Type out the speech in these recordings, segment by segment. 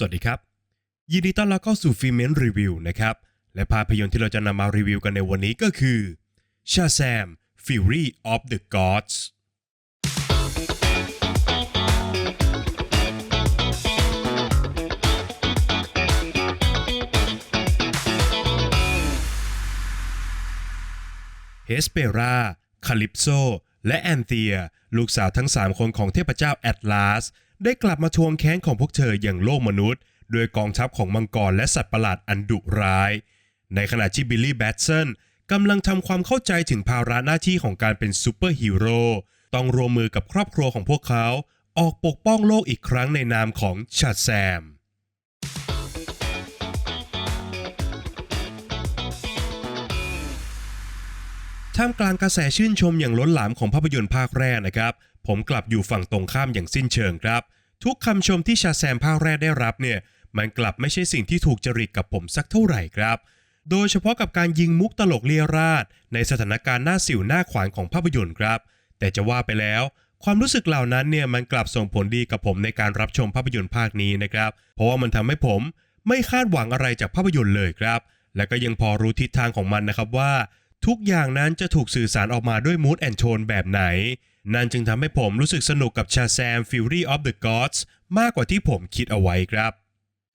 สวัสดีครับ ยินดีต้อนรับเข้าสู่ฟิเมนรีวิวนะครับ และภาพยนตร์ที่เราจะนำมารีวิวกันในวันนี้ก็คือ Shazam Fury of the Gods เฮสเปราคาลิปโซ และแอนเธีย ลูกสาวทั้ง 3 คนของเทพเจ้าแอตลาส ได้กลับมาทวงแค้นของพวกเธออย่างโลกมนุษย์โดยกองทัพของมังกรและสัตว์ประหลาดอันดุร้าย ในขณะที่บิลลี่แบตสันกำลังทำความเข้าใจถึงภาระหน้าที่ของการเป็นซูเปอร์ฮีโร่ต้องรวมมือกับครอบครัวของพวกเขา ออกปกป้องโลกอีกครั้งในนามของชาแซมท่ามกลางกระแสชื่นชมอย่างล้นหลามของภาพยนตร์ภาคแรกนะครับ ผมกลับอยู่ฝั่งตรงข้ามอย่างสิ้นเชิงครับ ทุกคำชมที่ชาแซมภาคแรกได้รับเนี่ยมันกลับไม่ใช่สิ่งที่ถูกจริตกับผมสักเท่าไหร่ครับ โดยเฉพาะกับการยิงมุกตลกเลียราดในสถานการณ์หน้าสิวหน้าขวานของภาพยนตร์ครับ แต่จะว่าไปแล้ว ความรู้สึกเหล่านั้นเนี่ยมันกลับส่งผลดีกับผมในการรับชมภาพยนตร์ภาคนี้นะครับ เพราะว่ามันทำให้ผมไม่คาดหวังอะไรจากภาพยนตร์เลยครับ และก็ยังพอรู้ทิศทางของมันนะครับว่า ทุกอย่างนั้นจะถูกสื่อสารออกมาด้วย mood and tone แบบไหน นั่นจึงทำให้ผมรู้สึกสนุกกับชาแซม Fury of the Gods มากกว่าที่ผมคิดเอาไว้ครับ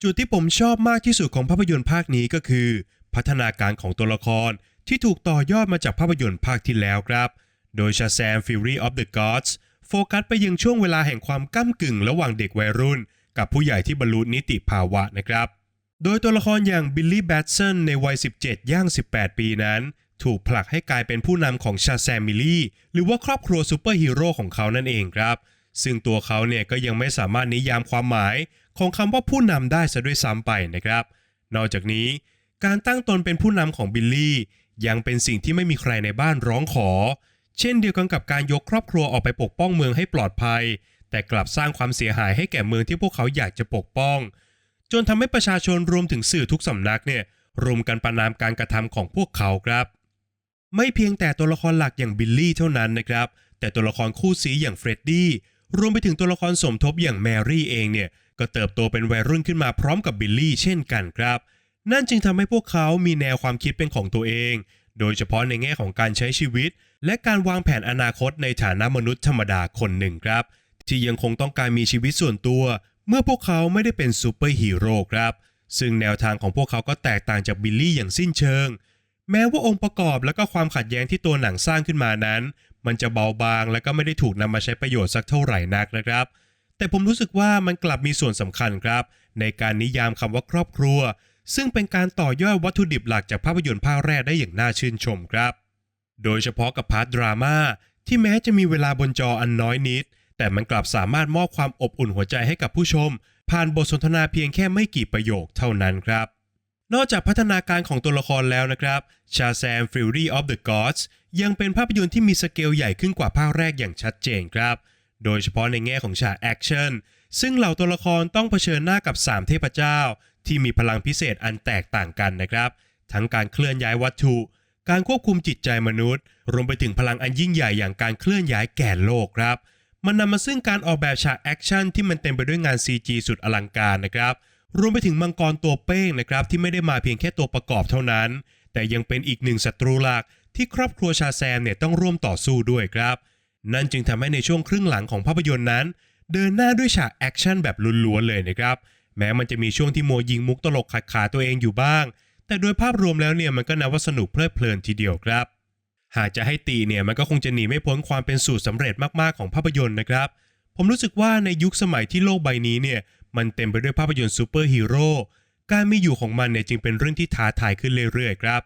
จุดที่ผมชอบมากที่สุดของภาพยนตร์ภาคนี้ก็คือ พัฒนาการของตัวละครที่ถูกต่อยอดมาจากภาพยนตร์ภาคที่แล้วครับ โดยชาแซม Fury of the Gods โฟกัสไปยังช่วงเวลาแห่งความก้ากึ่งระหว่างเด็กวัยรุ่น กับผู้ใหญ่ที่บรรลุนิติภาวะนะครับ โดยตัวละครอย่างบิลลี่แบตสันในวัย 17 ย่าง 18 ปีนั้น ถูกผลักให้กลายเป็นผู้นำของชาแซมมิลลี่หรือว่าครอบครัวซูเปอร์ฮีโร่ของเขานั่นเองครับ ซึ่งตัวเขาเนี่ยก็ยังไม่สามารถนิยามความหมายของคำว่าผู้นำได้ซะด้วยซ้ำไปนะครับ นอกจากนี้ การตั้งตนเป็นผู้นำของบิลลี่ยังเป็นสิ่งที่ไม่มีใครในบ้านร้องขอ เช่นเดียวกันกับการยกครอบครัวออกไปปกป้องเมืองให้ปลอดภัย แต่กลับสร้างความเสียหายให้แก่เมืองที่พวกเขาอยากจะปกป้อง จนทำให้ประชาชนรวมถึงสื่อทุกสำนักเนี่ยรวมกันประนามการกระทำของพวกเขาครับ ไม่เพียงแต่ตัวละครหลักอย่างบิลลี่เท่านั้นนะครับ แต่ตัวละครคู่ซีอย่างเฟรดดี้รวมไปถึงตัวละครสมทบอย่างแมรี่เองเนี่ยก็เติบโตเป็นวัยรุ่นขึ้นมาพร้อมกับบิลลี่เช่นกันครับ นั่นจึงทำให้พวกเขามีแนวความคิดเป็นของตัวเอง โดยเฉพาะในแง่ของการใช้ชีวิต และการวางแผนอนาคตในฐานะมนุษย์ธรรมดาคนหนึ่งครับ ที่ยังคงต้องการมีชีวิตส่วนตัว เมื่อพวกเขาไม่ได้เป็นซูเปอร์ฮีโร่ครับ ซึ่งแนวทางของพวกเขาก็แตกต่างจากบิลลี่อย่างสิ้นเชิง แม้ว่าองค์ประกอบและก็ความขัดแย้งที่ตัวหนังสร้างขึ้นมานั้น มันจะเบาบางและก็ไม่ได้ถูกนำมาใช้ประโยชน์สักเท่าไหร่นักนะครับ แต่ผมรู้สึกว่ามันกลับมีส่วนสำคัญครับ ในการนิยามคำว่าครอบครัว ซึ่งเป็นการต่อยอดวัตถุดิบหลักจากภาพยนตร์ภาคแรกได้อย่างน่าชื่นชมครับ โดยเฉพาะกับพาร์ทดราม่าที่แม้จะมีเวลาบนจออันน้อยนิด แต่มันกลับสามารถมอบความอบอุ่นหัวใจให้กับผู้ชม ผ่านบทสนทนาเพียงแค่ไม่กี่ประโยคเท่านั้นครับ นอกจากพัฒนาการของตัวละครแล้วนะครับชาแซม Fury of the Gods ยังเป็นภาพยนตร์ที่มีสเกลใหญ่ขึ้นกว่าภาคแรกอย่างชัดเจนครับ โดยเฉพาะในแง่ของฉากแอคชั่น ซึ่งเหล่าตัวละครต้องเผชิญหน้ากับ 3 เทพเจ้า ที่มีพลังพิเศษอันแตกต่างกันนะครับ ทั้งการเคลื่อนย้ายวัตถุ การควบคุมจิตใจมนุษย์ รวมไปถึงพลังอันยิ่งใหญ่อย่างการเคลื่อนย้ายแก่นโลกครับ มันนำมาซึ่งการออกแบบฉากแอคชั่นที่มันเต็มไปด้วยงาน CG สุดอลังการนะครับ รวมไปถึงมังกรตัวเป้งนะครับที่ไม่ได้มาเพียงแค่ตัวประกอบเท่านั้น แต่ยังเป็นอีกหนึ่งศัตรูหลักที่ครอบครัวชาแซมเนี่ยต้องร่วมต่อสู้ด้วยครับ นั่นจึงทำให้ในช่วงครึ่งหลังของภาพยนตร์นั้น เดินหน้าด้วยฉากแอคชั่นแบบล้วนๆเลยนะครับ แม้มันจะมีช่วงที่โมยิงมุกตลกขัดขาตัวเองอยู่บ้าง แต่โดยภาพรวมแล้วเนี่ยมันก็นับว่าสนุกเพลิดเพลินทีเดียวครับ หากจะให้ตีเนี่ยมันก็คงจะหนีไม่พ้นความเป็นสูตรสำเร็จมากๆของภาพยนตร์นะครับผมรู้สึกว่าในยุคสมัยที่โลกใบนี้เนี่ย มันเต็มไปด้วยภาพยนตร์ซูเปอร์ฮีโร่การมีอยู่ของมันเนี่ยจึงเป็นเรื่องที่ท้าทายขึ้นเรื่อยๆครับ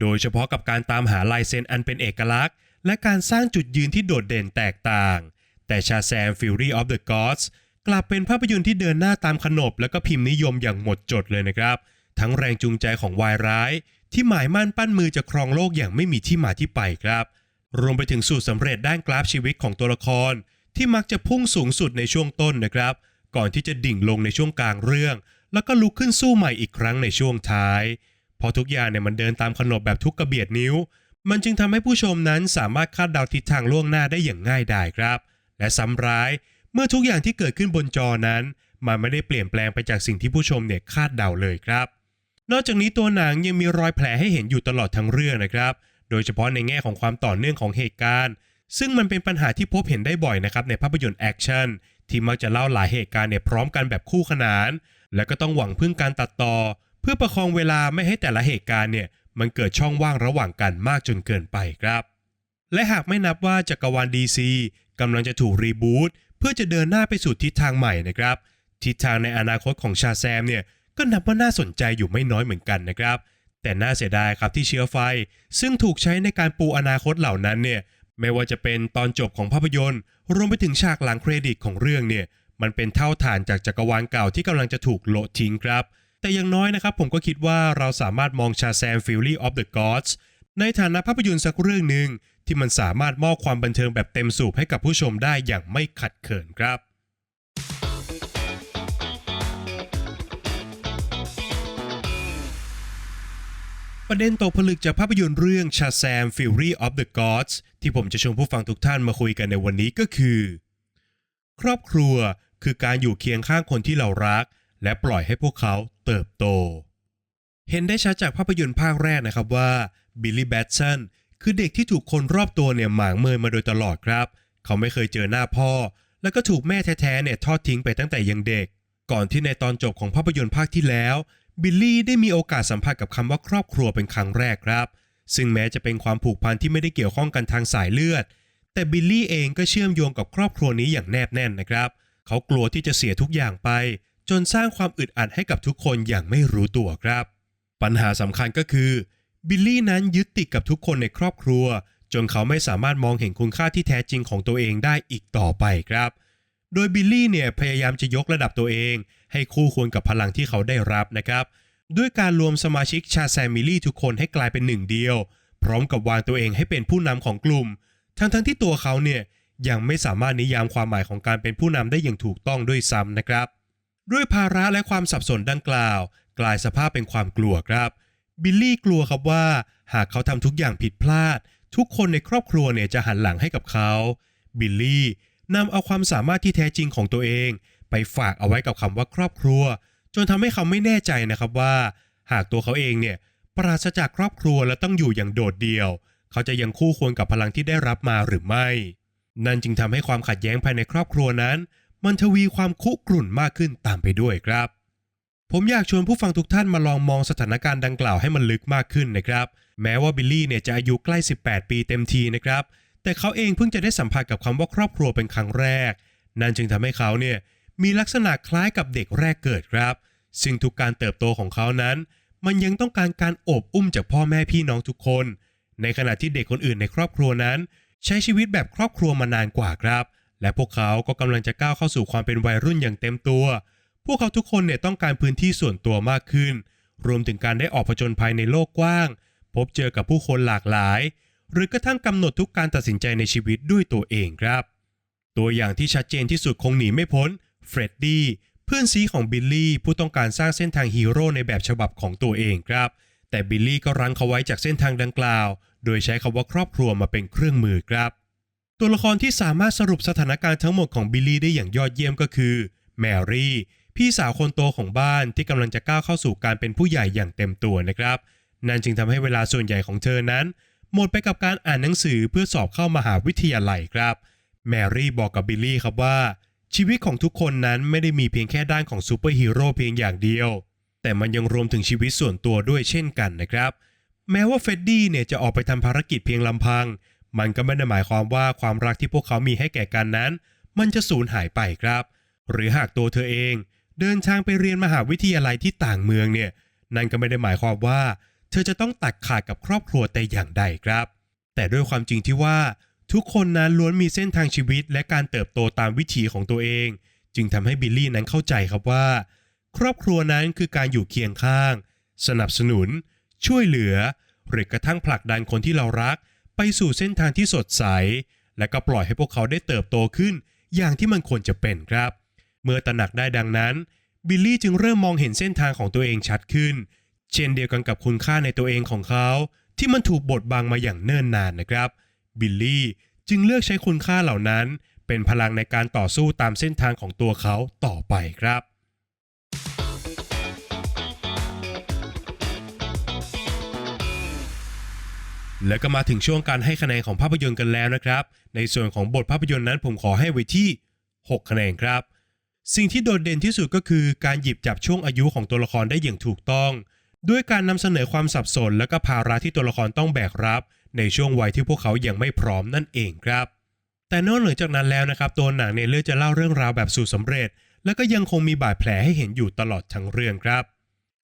โดยเฉพาะกับการตามหาลายเซ็นอันเป็นเอกลักษณ์ และการสร้างจุดยืนที่โดดเด่นแตกต่าง แต่ชาแซม Fury of the Gods กลับเป็นภาพยนตร์ที่เดินหน้าตามขนบ และก็พิมพ์นิยมอย่างหมดจดเลยนะครับ ทั้งแรงจูงใจของวายร้าย ที่หมายมั่นปั้นมือจะครองโลกอย่างไม่มีที่มาที่ไปครับ รวมไปถึงสูตรสำเร็จด้านกราฟชีวิตของตัวละคร ที่มักจะพุ่งสูงสุดในช่วงต้นนะครับ ก่อนที่จะดิ่งลงในช่วงกลางเรื่อง แล้วก็ลุกขึ้นสู้ใหม่อีกครั้งในช่วงท้าย พอทุกอย่างเนี่ยมันเดินตามขนบแบบทุกกระเบียดนิ้ว มันจึงทำให้ผู้ชมนั้นสามารถคาดเดาทิศทางล่วงหน้าได้อย่างง่ายดายครับ และซ้ำร้ายเมื่อทุกอย่างที่เกิดขึ้นบนจอนั้น มันไม่ได้เปลี่ยนแปลงไปจากสิ่งที่ผู้ชมเนี่ยคาดเดาเลยครับ นอกจากนี้ตัวหนังยังมีรอยแผลให้เห็นอยู่ตลอดทั้งเรื่องนะครับ โดยเฉพาะในแง่ของความต่อเนื่องของเหตุการณ์ ซึ่งมันเป็นปัญหาที่พบเห็นได้บ่อยนะครับในภาพยนตร์แอคชั่น ที่มักจะเล่าหลายเหตุการณ์เนี่ยพร้อมกันแบบคู่ขนาน และก็ต้องหวังพึ่งการตัดต่อ เพื่อประคองเวลาไม่ให้แต่ละเหตุการณ์เนี่ยมันเกิดช่องว่างระหว่างกันมากจนเกินไปครับ และหากไม่นับว่าจักรวาล DC กำลังจะถูกรีบูตเพื่อจะเดินหน้าไปสู่ทิศทางใหม่นะครับ ทิศทางในอนาคตของชาแซมเนี่ยก็นับว่าน่าสนใจอยู่ไม่น้อยเหมือนกันนะครับ แต่น่าเสียดายครับที่เชื้อไฟ ซึ่งถูกใช้ในการปูอนาคตเหล่านั้นเนี่ย ไม่ว่าจะเป็นตอนจบของภาพยนตร์ รวมไปถึงฉากหลังเครดิตของเรื่องเนี่ย มันเป็นเท่าฐานจากจักรวาลเก่าที่กำลังจะถูกโละทิ้งครับ แต่อย่างน้อยนะครับผมก็คิดว่าเราสามารถมองชาแซม Fury of the Gods ในฐานะภาพยนตร์สักเรื่องหนึ่งที่มันสามารถมอบความบันเทิงแบบเต็มสูบให้กับผู้ชมได้อย่างไม่ขัดเขินครับ ประเด็นตกผลึกจากภาพยนตร์เรื่อง Shazam Fury of the Gods ที่ผมจะชวนผู้ฟังทุกท่านมาคุยกันในวันนี้ก็คือ ครอบครัวคือการอยู่เคียงข้างคนที่เรารัก และปล่อยให้พวกเขาเติบโต เห็นได้ชัดจากภาพยนตร์ภาคแรกนะครับว่าบิลลี่แบตสันคือเด็กที่ถูกคนรอบตัวเนี่ยหมางเมินมาโดยตลอดครับ เขาไม่เคยเจอหน้าพ่อ แล้วก็ถูกแม่แท้ๆเนี่ยทอดทิ้งไปตั้งแต่ยังเด็ก ก่อนที่ในตอนจบของภาพยนตร์ภาคที่แล้ว บิลลี่ได้มีโอกาสสัมผัสกับคำว่าครอบครัวเป็นครั้งแรกครับ ซึ่งแม้จะเป็นความผูกพันที่ไม่ได้เกี่ยวข้องกันทางสายเลือด แต่บิลลี่เองก็เชื่อมโยงกับครอบครัวนี้อย่างแนบแน่นนะครับ เขากลัวที่จะเสียทุกอย่างไป จนสร้างความอึดอัดให้กับทุกคนอย่างไม่รู้ตัวครับ ปัญหาสำคัญก็คือบิลลี่นั้นยึดติดกับทุกคนในครอบครัว จนเขาไม่สามารถมองเห็นคุณค่าที่แท้จริงของตัวเองได้อีกต่อไปครับ โดยบิลลี่เนี่ยพยายามจะยกระดับตัวเอง ให้คู่ควรกับพลังที่เขาได้รับนะครับ ด้วยการรวมสมาชิกชาแซมมิลี่ทุกคนให้กลายเป็นหนึ่งเดียว พร้อมกับวางตัวเองให้เป็นผู้นำของกลุ่ม ทั้งทั้งที่ตัวเขาเนี่ยยังไม่สามารถนิยามความหมายของการเป็นผู้นำได้อย่างถูกต้องด้วยซ้ำนะครับ ด้วยภาระและความสับสนดังกล่าว กลายสภาพเป็นความกลัวครับบิลลี่กลัวครับว่า หากเขาทำทุกอย่างผิดพลาด ทุกคนในครอบครัวเนี่ยจะหันหลังให้กับเขาบิลลี่ นำเอาความสามารถที่แท้จริงของตัวเอง ไปฝากเอาไว้กับคำว่าครอบครัว จนทำให้เขาไม่แน่ใจนะครับว่า หากตัวเขาเองเนี่ยปราศจากครอบครัวและต้องอยู่อย่างโดดเดี่ยว เขาจะยังคู่ควรกับพลังที่ได้รับมาหรือไม่ นั่นจึงทำให้ความขัดแย้งภายในครอบครัวนั้น มันทวีความคุกรุ่นมากขึ้นตามไปด้วยครับ ผมอยากชวนผู้ฟังทุกท่านมาลองมองสถานการณ์ดังกล่าวให้มันลึกมากขึ้นนะครับ แม้ว่าบิลลี่เนี่ยจะอายุใกล้ 18 ปีเต็มทีนะครับ แต่เขาเองเพิ่งจะได้สัมผัสกับคำว่าครอบครัวเป็นครั้งแรก นั่นจึงทำให้เขาเนี่ยมีลักษณะคล้ายกับเด็กแรกเกิดครับ ซึ่งทุกการเติบโตของเขานั้น มันยังต้องการการโอบอุ้มจากพ่อแม่พี่น้องทุกคน ในขณะที่เด็กคนอื่นในครอบครัวนั้น ใช้ชีวิตแบบครอบครัวมานานกว่าครับ และพวกเขาก็กำลังจะก้าวเข้าสู่ความเป็นวัยรุ่นอย่างเต็มตัว พวกเขาทุกคนเนี่ยต้องการพื้นที่ส่วนตัวมากขึ้น รวมถึงการได้ออกผจญภัยในโลกกว้าง พบเจอกับผู้คนหลากหลาย หรือกระทั่งกำหนดทุกการตัดสินใจในชีวิตด้วยตัวเองครับ ตัวอย่างที่ชัดเจนที่สุดคงหนีไม่พ้นเฟรดดี้เพื่อนซีของบิลลี่ผู้ต้องการสร้างเส้นทางฮีโร่ในแบบฉบับของตัวเองครับ แต่บิลลี่ก็รั้งเขาไว้จากเส้นทางดังกล่าว โดยใช้คำว่าครอบครัวมาเป็นเครื่องมือครับ ตัวละครที่สามารถสรุปสถานการณ์ทั้งหมดของบิลลี่ได้อย่างยอดเยี่ยมก็คือแมรี่พี่สาวคนโตของบ้านที่กำลังจะก้าวเข้าสู่การเป็นผู้ใหญ่อย่างเต็มตัวนะครับ นั่นจึงทำให้เวลาส่วนใหญ่ของเธอนั้น หมดไปกับการอ่านหนังสือเพื่อสอบเข้ามหาวิทยาลัยครับ แมรี่บอกกับบิลลี่ครับว่า ชีวิตของทุกคนนั้นไม่ได้มีเพียงแค่ด้านของซูเปอร์ฮีโร่เพียงอย่างเดียว แต่มันยังรวมถึงชีวิตส่วนตัวด้วยเช่นกันนะครับ แม้ว่าเฟดดี้เนี่ยจะออกไปทำภารกิจเพียงลำพัง มันก็ไม่ได้หมายความว่าความรักที่พวกเขามีให้แก่กันนั้น มันจะสูญหายไปครับ หรือหากตัวเธอเอง เดินทางไปเรียนมหาวิทยาลัยที่ต่างเมืองเนี่ยนั่นก็ไม่ได้หมายความว่า เธอจะต้องตัดขาดกับครอบครัวแต่อย่างใดครับ แต่ด้วยความจริงที่ว่า ทุกคนนั้นล้วนมีเส้นทางชีวิตและการเติบโตตามวิถีของตัวเอง จึงทำให้บิลลี่นั้นเข้าใจครับว่า ครอบครัวนั้นคือการอยู่เคียงข้าง สนับสนุน ช่วยเหลือ หรือกระทั่งผลักดันคนที่เรารัก ไปสู่เส้นทางที่สดใส และก็ปล่อยให้พวกเขาได้เติบโตขึ้น อย่างที่มันควรจะเป็นครับ เมื่อตระหนักได้ดังนั้นบิลลี่จึงเริ่มมองเห็นเส้นทางของตัวเองชัดขึ้น เช่นเดียวกันกับคุณค่าในตัวเองของเขา ที่มันถูกบดบังมาอย่างเนิ่นนานนะครับ บิลลี่จึงเลือกใช้คุณค่าเหล่านั้น เป็นพลังในการต่อสู้ตามเส้นทางของตัวเขาต่อไปครับแล้วก็มาถึงช่วงการให้คะแนนของภาพยนตร์กันแล้วนะครับ ในส่วนของบทภาพยนตร์นั้นผมขอให้ไว้ที่ 6 คะแนนครับ สิ่งที่โดดเด่นที่สุดก็คือการหยิบจับช่วงอายุของตัวละครได้อย่างถูกต้อง ด้วยการนำเสนอความสับสนและก็ภาระที่ตัวละครต้องแบกรับ ในช่วงวัยที่พวกเขายังไม่พร้อมนั่นเองครับ แต่นอกเหนือจากนั้นแล้วนะครับตัวหนังเนี่ยเลือกจะเล่าเรื่องราวแบบสู่สำเร็จ และก็ยังคงมีบาดแผลให้เห็นอยู่ตลอดทั้งเรื่องครับ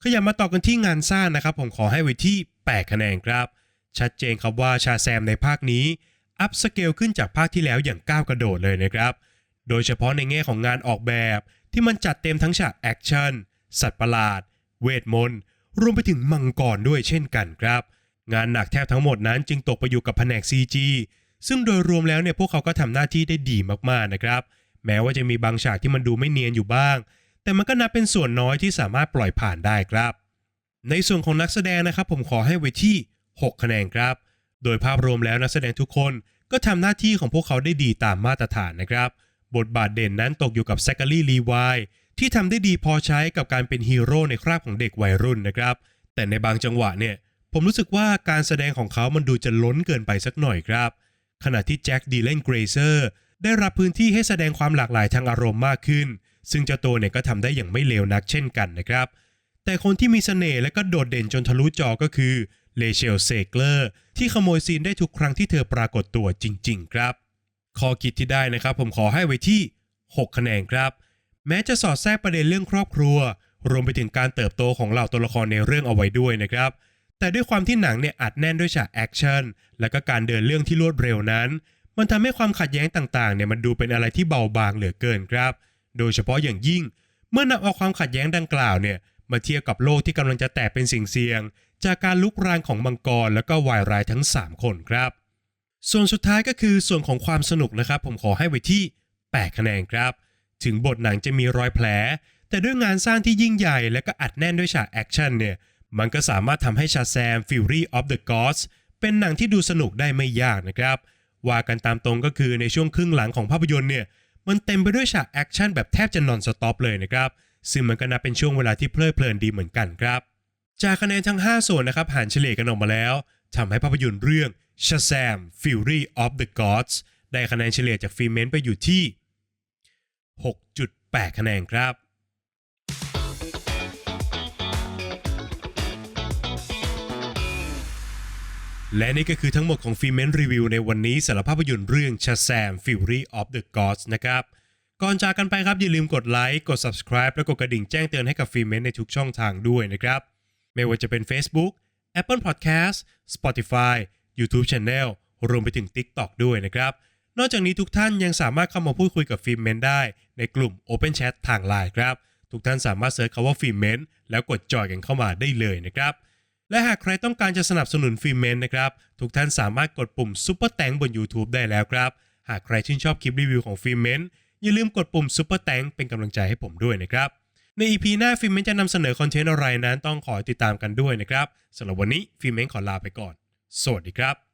ขยับมาต่อกันที่งานสร้างนะครับผมขอให้ไว้ที่8คะแนนครับ ชัดเจนครับว่าชาแซมในภาคนี้อัพสเกลขึ้นจากภาคที่แล้วอย่างก้าวกระโดดเลยนะครับ โดยเฉพาะในแง่ของงานออกแบบที่มันจัดเต็มทั้งฉากแอคชั่นสัตว์ประหลาด เวทมนต์ รวมไปถึงมังกรด้วยเช่นกันครับ งานหนักแทบทั้งหมดนั้นจึงตกไปอยู่กับแผนก CG ซึ่งโดยรวมแล้วเนี่ยพวกเขาก็ทำหน้าที่ได้ดีมากๆนะครับ แม้ว่าจะมีบางฉากที่มันดูไม่เนียนอยู่บ้าง แต่มันก็นับเป็นส่วนน้อยที่สามารถปล่อยผ่านได้ครับ ในส่วนของนักแสดงนะครับผมขอให้ไว้ที่ 6 คะแนนครับ โดยภาพรวมแล้วนักแสดงทุกคนก็ทำหน้าที่ของพวกเขาได้ดีตามมาตรฐานนะครับ บทบาทเด่นนั้นตกอยู่กับแซคคารีลีวาย ที่ทำได้ดีพอใช้กับการเป็นฮีโร่ในคราบของเด็กวัยรุ่นนะครับ แต่ในบางจังหวะเนี่ย ผมรู้สึกว่าการแสดงของเขามันดูจะล้นเกินไปสักหน่อยครับ ขณะที่แจ็คดีเลนเกรเซอร์ได้รับพื้นที่ให้แสดงความหลากหลายทางอารมณ์มากขึ้น ซึ่งเจ้าตัวเนี่ยก็ทำได้อย่างไม่เลวนักเช่นกันนะครับ แต่คนที่มีเสน่ห์และก็โดดเด่นจนทะลุจอก็คือเลเชลเซเกอร์ที่ขโมยซีนได้ทุกครั้งที่เธอปรากฏตัวจริง ๆ ครับ ข้อคิดที่ได้นะครับ ผมขอให้ไว้ที่ 6 คะแนนครับ แม้จะสอดแทรกประเด็นเรื่องครอบครัว รวมไปถึงการเติบโตของเหล่าตัวละครในเรื่องเอาไว้ด้วยนะครับ แต่ด้วยความที่หนังเนี่ยอัดแน่นด้วยฉากแอคชั่นและก็การเดินเรื่องที่รวดเร็วนั้น มันทำให้ความขัดแย้งต่างๆเนี่ยมันดูเป็นอะไรที่เบาบางเหลือเกินครับ โดยเฉพาะอย่างยิ่ง เมื่อนำเอาความขัดแย้งดังกล่าวเนี่ยมาเทียบกับโลกที่กำลังจะแตกเป็นสิ่งเสี่ยง จากการลุกรานของมังกรและก็วายร้ายทั้ง 3 คนครับ ส่วนสุดท้ายก็คือส่วนของความสนุกนะครับ ผมขอให้ไว้ที่ 8 คะแนนครับ ถึงบทหนังจะมีรอยแผล แต่ด้วยงานสร้างที่ยิ่งใหญ่และก็อัดแน่นด้วยฉากแอคชั่นเนี่ย มันก็สามารถทำให้ชาแซม Fury of the Gods เป็นหนังที่ดูสนุกได้ไม่ยากนะครับ ว่ากันตามตรงก็คือในช่วงครึ่งหลังของภาพยนตร์เนี่ยมันเต็มไปด้วยฉากแอคชั่นแบบแทบจะนอนสต็อปเลยนะครับ ซึ่งมันก็นับเป็นช่วงเวลาที่เพลิดเพลินดีเหมือนกันครับ จากคะแนนทั้ง 5 ส่วนนะครับหารเฉลี่ยกันออกมาแล้วทำให้ภาพยนตร์เรื่อง Shazam Fury of the Gods ได้คะแนนเฉลี่ยจากฟิเมนไปอยู่ที่ 6.8 คะแนนครับ และนี่ก็คือทั้งหมดของฟิเมนรีวิวในวันนี้สำหรับภาพยนตร์เรื่อง Shazam Fury of the Gods นะครับ ก่อนจากกันไปครับอย่าลืมกดไลค์กด subscribe และกดกระดิ่งแจ้งเตือนให้กับฟิเมนในทุกช่องทางด้วยนะครับ ไม่ว่าจะเป็น Facebook Apple Podcast Spotify YouTube Channel รวมไปถึง TikTok ด้วยนะครับ นอกจากนี้ทุกท่านยังสามารถเข้ามาพูดคุยกับฟิล์มเมนได้ ในกลุ่ม Open Chat ทางไลน์ครับ ทุกท่านสามารถเซิร์ชคำว่าฟิล์มเมนแล้วกดจอยกันเข้ามาได้เลยนะครับ และหากใครต้องการจะสนับสนุนฟิล์มเมนนะครับ ทุกท่านสามารถกดปุ่มซุปเปอร์แตงบน YouTube ได้แล้วครับ หากใครชื่นชอบคลิปรีวิวของฟิล์มเมนอย่าลืมกดปุ่มซุปเปอร์แตงเป็นกำลังใจให้ผมด้วยนะครับ ใน EP หน้าฟิล์มเมนจะนำเสนอคอนเทนต์อะไรนั้นต้องขอติดตามกันด้วยนะครับสำหรับวันนี้ฟิล์มเมนขอลาไปก่อน สวัสดีครับ